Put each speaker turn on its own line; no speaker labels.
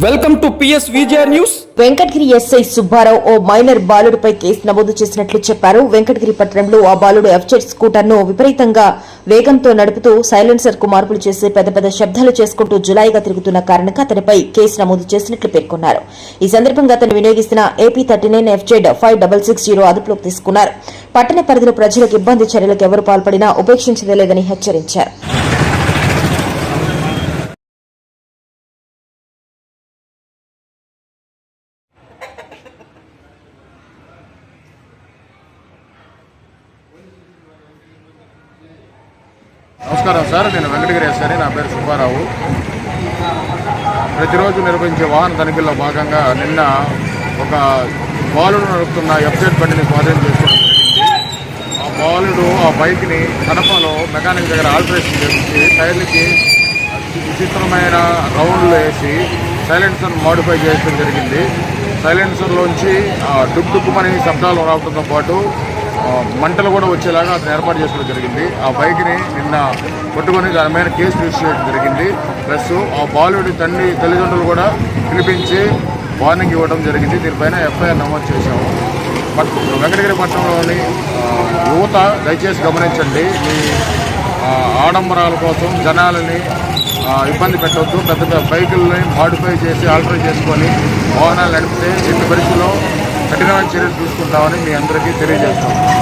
Welcome to PS Vijaya news
Venkatagiri SI Subbarao oh minor బాలుడిపై case నమోదు చేసినట్లు చెప్పారు. వెంకటగిరి పట్టణంలో ఆ బాలుడు ఎఫ్జెడ్ స్కూటర్ను విపరీతంగా వేగంతో నడుపుతూ సైలెన్సర్కు మార్పులు చేసి పెద్ద పెద్ద శబ్దాలు చేసుకుంటూ జులాయిగా తిరుగుతున్న కారణంగా అతనిపై కేసు నమోదు చేసినట్లు పేర్కొన్నారు. ఈ సందర్భంగా అతను వినియోగిస్తున్న AP thirty nine F Z five double six zero అదుపులోకి తీసుకున్నారు. పట్టణ పరిధిలో ప్రజలకు ఇబ్బంది చర్యలకు ఎవరు పాల్పడినా ఉపేక్షించలేదని హెచ్చరించారు.
నమస్కారం సార్ నేను వెంకటగిరి సార్ నా పేరు సుబ్బారావు. ప్రతిరోజు నిర్వహించే వాహన తనిఖీల్లో భాగంగా నిన్న ఒక బాలుడు నడుపుతున్న ఎఫ్జెడ్ బండిని స్వాధీనం చేసుకోవడం జరిగింది. ఆ బాలుడు ఆ బైక్ని కడపలో మెకానిక్ దగ్గర ఆల్టరేషన్ చేసి టైర్లకి విచిత్రమైన రౌండ్లు వేసి సైలెన్సర్ మోడిఫై చేయడం జరిగింది. సైలెన్సర్లోంచి ఆ, డుక్ డుక్కుమని శబ్దాలు రావడంతో పాటు మంటలు కూడా వచ్చేలాగా అతను ఏర్పాటు చేసుకోవడం జరిగింది. ఆ బైక్ని నిన్న పట్టుకొని దాని మీద కేసు రిజిస్టర్ చేయడం జరిగింది. ప్లస్ ఆ బాలుడి తండ్రి తల్లిదండ్రులు కూడా పిలిపించి వార్నింగ్ ఇవ్వడం జరిగింది. దీనిపైన ఎఫ్ఐఆర్ నమోదు చేశాము. బట్ వెంకటగిరి పట్టణంలోని యువత దయచేసి గమనించండి. మీ ఆడంబరాల కోసం జనాలని ఇబ్బంది పెట్టవద్దు పెద్ద పెద్ద బైకులని మాడిఫై చేసి ఆల్టర్ చేసుకొని వాహనాలు నడిపితే ఎట్టి పరిస్థితుల్లో కఠినమైన చర్యలు తీసుకుంటామని మీ అందరికీ తెలియజేస్తాం